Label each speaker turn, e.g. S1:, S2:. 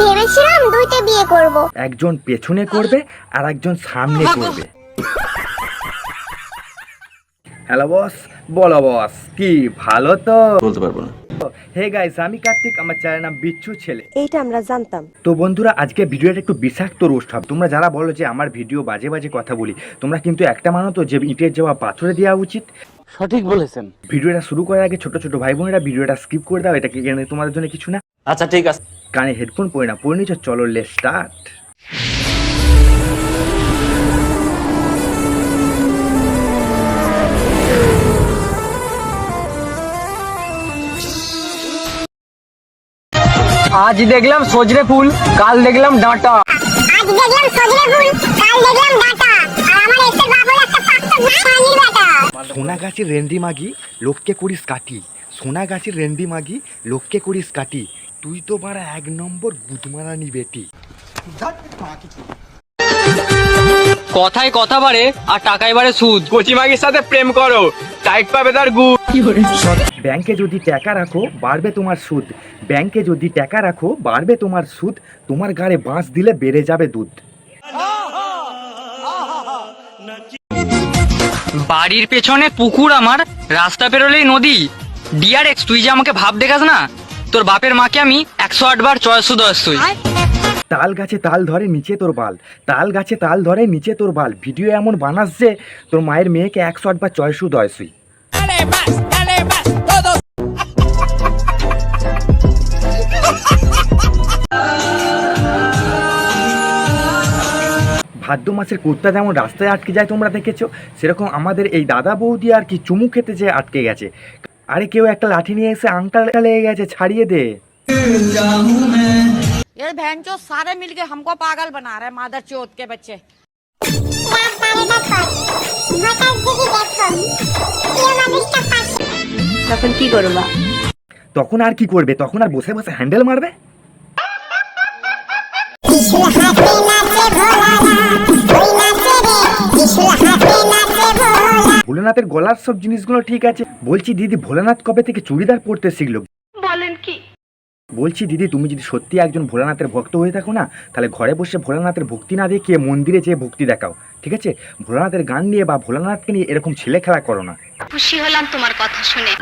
S1: ভেবেছিলাম দুইটা বিয়ে করব।
S2: একজন পেছনে করবে আর একজন সামনে করবে। হ্যালো বস বলো বস কি ভালো তো?
S3: বলতে পারব না।
S2: হে গাইস আমি কার্তিক আমার চ্যানেল নাম বিচ্ছু ছেলে।
S4: এইটা আমরা জানতাম।
S2: তো বন্ধুরা আজকে ভিডিওটা একটু বিষাক্ত রোস্ট হবে। তোমরা যারা বলো যে আমার ভিডিও বাজে বাজে কথা বলি তোমরা কিন্তু একটা মানো তো যে ইটের জবাব পাথরে দেওয়া উচিত।
S5: সঠিক বলেছেন।
S2: ভিডিওটা শুরু করার আগে ছোট ছোট ভাই বোনেরা ভিডিওটা স্কিপ করে দাও এটা কি তোমাদের জন্য কিছু না।
S3: আচ্ছা ঠিক আছে।
S2: কানে হেডফোন পরে না পরে নিচ্ছ চলো লে স্টার্ট
S5: আজ দেখলাম সজরে ফুল কাল দেখলাম ডাঁটা।
S1: আজ দেখলাম সজনে ফুল কাল দেখলাম ডাটা। আর আমার এসে বাপ হলো একটা পাক্কা পানির বেটা।
S2: সোনা গাছের রেন্ডি মাগি লোককে করিস কাটি। সোনা গাছের রেন্ডি মাগি লোককে করিস কাটি। তুই তো বারা এক নম্বর গুদমারানি বেটি।
S6: কথায় কথা বাড়ে আর টাকায় বাড়ে সুদ। কচিমাগির সাথে প্রেম করো। টাইট পাবে তার গু।
S2: ব্যাংকে যদি টাকা রাখো বাড়বে তোমার সুদ। ব্যাংকে যদি টাকা রাখো বাড়বে তোমার সুদ। তোমার গাড়ে বাঁশ দিলে বেড়ে যাবে দুধ।
S6: বাড়ির পেছনে পুকুর আমার রাস্তা পেরোলেই নদী। ডিআরএক্স তুই যে আমাকে ভাব দেখাস না? তোর বাপের মাকে আমি একশো আট বার চয়শো দশ তুই
S2: তাল গাছে তাল ধরে নিচে তোর বাল, তাল গাছে তাল ধরে নিচে তোর বাল। ভিডিও এমন বানাস যে তোর মায়ের মেয়েকে একশো আট বা চয়শু দয়সুই ভাদ্র মাসের কুর্তা যেমন রাস্তায় আটকে যায় তোমরা দেখেছ, সেরকম আমাদের এই দাদা বৌদি আর কি চুমু খেতে যে আটকে গেছে। আরে কেউ একটা লাঠি নিয়ে এসে আংটা লেগে গেছে, ছাড়িয়ে দে।
S7: ये बहन चो सारे मिलके हमको पागल बना रहे मादर चोत के बच्चे
S4: তখন কি করবা
S2: তখন আর কি করবে তখন আর বসে বসে হ্যান্ডেল মারবে ভোলেনাথের গলার সব জিনিসগুলো ঠিক আছে বলছি দিদি ভোলেনাথ কবে থেকে চুড়িদার পরতে শিখলো বলেন কি বলছি, দিদি, তুমি যদি সত্যি একজন ভোলানাথের ভক্ত হয়ে থাকো না, তাহলে ঘরে বসে ভোলানাথের ভক্তি না দেখিয়ে মন্দিরে যেয়ে ভক্তি দেখাও, ঠিক আছে? ভোলানাথের গান নিয়ে বা ভোলানাথকে নিয়ে এরকম ছেলে খেলা করো না।
S8: খুশি হলাম তোমার কথা শুনে।